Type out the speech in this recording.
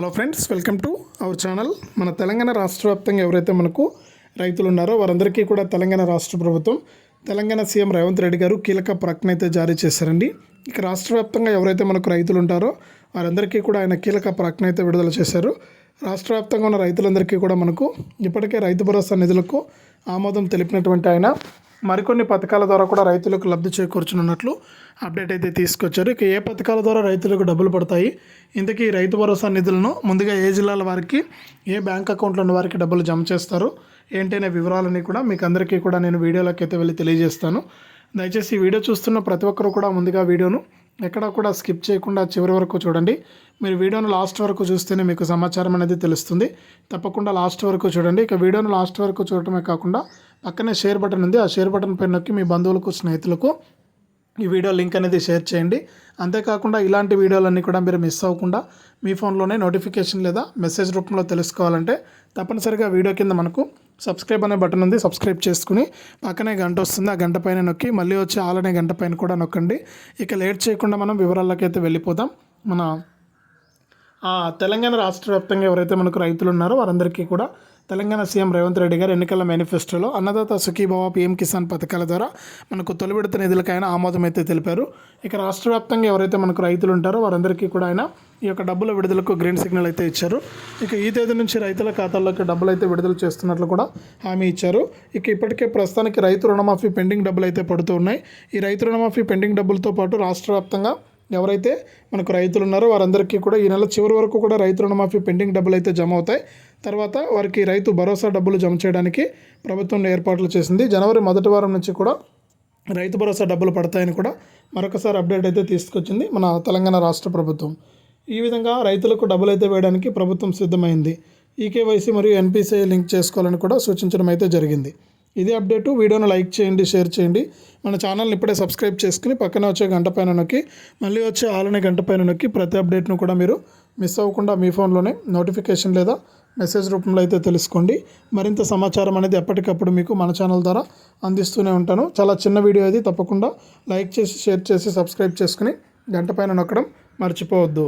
Hello friends welcome to our channel మన తెలంగాణ రాష్ట్ర వ్యాప్తంగా ఎవరైతే మనకు రైతులు ఉన్నారో వారందరికీ కూడా తెలంగాణ రాష్ట్ర ప్రభుత్వం తెలంగాణ సీఎం రేవంత్ రెడ్డి గారు కీలక ప్రకటన అయితే జారీ చేశారండి. ఇక రాష్ట్ర వ్యాప్తంగా ఎవరైతే మనకు రైతులు ఉంటారో వారందరికీ కూడా ఆయన కీలక ప్రకటన అయితే విడుదల చేశారు. రాష్ట్ర వ్యాప్తంగా ఉన్న రైతులందరికీ కూడా మనకు ఇప్పటికే రైతు భరోసా నిధులకు ఆమోదం తెలిపినటువంటి ఆయన మరికొన్ని పథకాల ద్వారా కూడా రైతులకు లబ్ధి చేకూర్చనున్నట్లు అప్డేట్ అయితే తీసుకొచ్చారు. ఇక ఏ పథకాల ద్వారా రైతులకు డబ్బులు పడతాయి? ఇంతకీ ఈ రైతు భరోసా నిధులను ముందుగా ఏ జిల్లాల వారికి ఏ బ్యాంక్ అకౌంట్లో ఉన్న వారికి డబ్బులు జమ చేస్తారు? ఏంటనే వివరాలని కూడా మీకు అందరికీ కూడా నేను వీడియోలోకి అయితే వెళ్ళి తెలియజేస్తాను. దయచేసి వీడియో చూస్తున్న ప్రతి ఒక్కరు కూడా ముందుగా వీడియోను ఎక్కడా కూడా స్కిప్ చేయకుండా చివరి వరకు చూడండి. మీరు వీడియోను లాస్ట్ వరకు చూస్తేనే మీకు సమాచారం అనేది తెలుస్తుంది. తప్పకుండా లాస్ట్ వరకు చూడండి. ఇక వీడియోను లాస్ట్ వరకు చూడటమే కాకుండా పక్కనే షేర్ బటన్ ఉంది. ఆ షేర్ బటన్ పైన నొక్కి మీ బంధువులకు స్నేహితులకు ఈ వీడియో లింక్ అనేది షేర్ చేయండి. అంతేకాకుండా ఇలాంటి వీడియోలన్నీ కూడా మీరు మిస్ అవ్వకుండా మీ ఫోన్లోనే నోటిఫికేషన్ లేదా మెసేజ్ రూపంలో తెలుసుకోవాలంటే తప్పనిసరిగా వీడియో కింద మనకు సబ్స్క్రైబ్ అనే బటన్ ఉంది. సబ్స్క్రైబ్ చేసుకుని పక్కనే గంట వస్తుంది. ఆ గంట పైన నొక్కి మళ్ళీ వచ్చి ఆలనే గంట పైన కూడా నొక్కండి. ఇక లేట్ చేయకుండా మనం వివరాల్లోకి అయితే వెళ్ళిపోదాం. మన తెలంగాణ రాష్ట్ర వ్యాప్తంగా ఎవరైతే మనకు రైతులు ఉన్నారో వారందరికీ కూడా తెలంగాణ సీఎం రేవంత్ రెడ్డి గారు ఎన్నికల మేనిఫెస్టోలో అన్నదాత సుఖీభావ పీఎం కిసాన్ పథకాల ద్వారా మనకు తొలి విడత నిధులకు ఆమోదం అయితే తెలిపారు. ఇక రాష్ట్ర వ్యాప్తంగా ఎవరైతే మనకు రైతులు ఉంటారో వారందరికీ కూడా ఆయన ఈ యొక్క డబ్బుల విడుదలకు గ్రీన్ సిగ్నల్ అయితే ఇచ్చారు. ఇక ఈ తేదీ నుంచి రైతుల ఖాతాల్లోకి డబ్బులు అయితే విడుదల చేస్తున్నట్లు కూడా హామీ ఇచ్చారు. ఇక ఇప్పటికే ప్రస్తుతానికి రైతు రుణమాఫీ పెండింగ్ డబ్బులు అయితే పడుతూ ఉన్నాయి. ఈ రైతు రుణమాఫీ పెండింగ్ డబ్బులతో పాటు రాష్ట్ర వ్యాప్తంగా ఎవరైతే మనకు రైతులు ఉన్నారో వారందరికీ కూడా ఈ నెల చివరి వరకు కూడా రైతు రుణమాఫీ పెండింగ్ డబ్బులు అయితే జమ అవుతాయి. తర్వాత వారికి రైతు భరోసా డబ్బులు జమ చేయడానికి ప్రభుత్వం ఏర్పాట్లు చేసింది. జనవరి మొదటి వారం నుంచి కూడా రైతు భరోసా డబ్బులు పడతాయని కూడా మరొకసారి అప్డేట్ అయితే తీసుకొచ్చింది మన తెలంగాణ రాష్ట్ర ప్రభుత్వం. ఈ విధంగా రైతులకు డబ్బులు అయితే వేయడానికి ప్రభుత్వం సిద్ధమైంది. ఈకేవైసీ మరియు ఎన్పిసిఐ లింక్ చేసుకోవాలని కూడా సూచించడం అయితే జరిగింది. ఇది అప్డేటు. వీడియోను లైక్ చేయండి షేర్ చేయండి. మన ఛానల్ని ఇప్పుడే సబ్స్క్రైబ్ చేసుకుని పక్కన వచ్చే గంట పైన నొక్కి మళ్ళీ వచ్చే ఆలనే గంట పైన నొక్కి ప్రతి అప్డేట్ను కూడా మీరు మిస్ అవ్వకుండా మీ ఫోన్లోనే నోటిఫికేషన్ లేదా మెసేజ్ రూపంలో అయితే తెలుసుకోండి. మరింత సమాచారం అనేది ఎప్పటికప్పుడు మీకు మన ఛానల్ ద్వారా అందిస్తూనే ఉంటాను. చాలా చిన్న వీడియో ఇది. తప్పకుండా లైక్ చేసి షేర్ చేసి సబ్స్క్రైబ్ చేసుకుని గంట పైన నొక్కడం మర్చిపోవద్దు.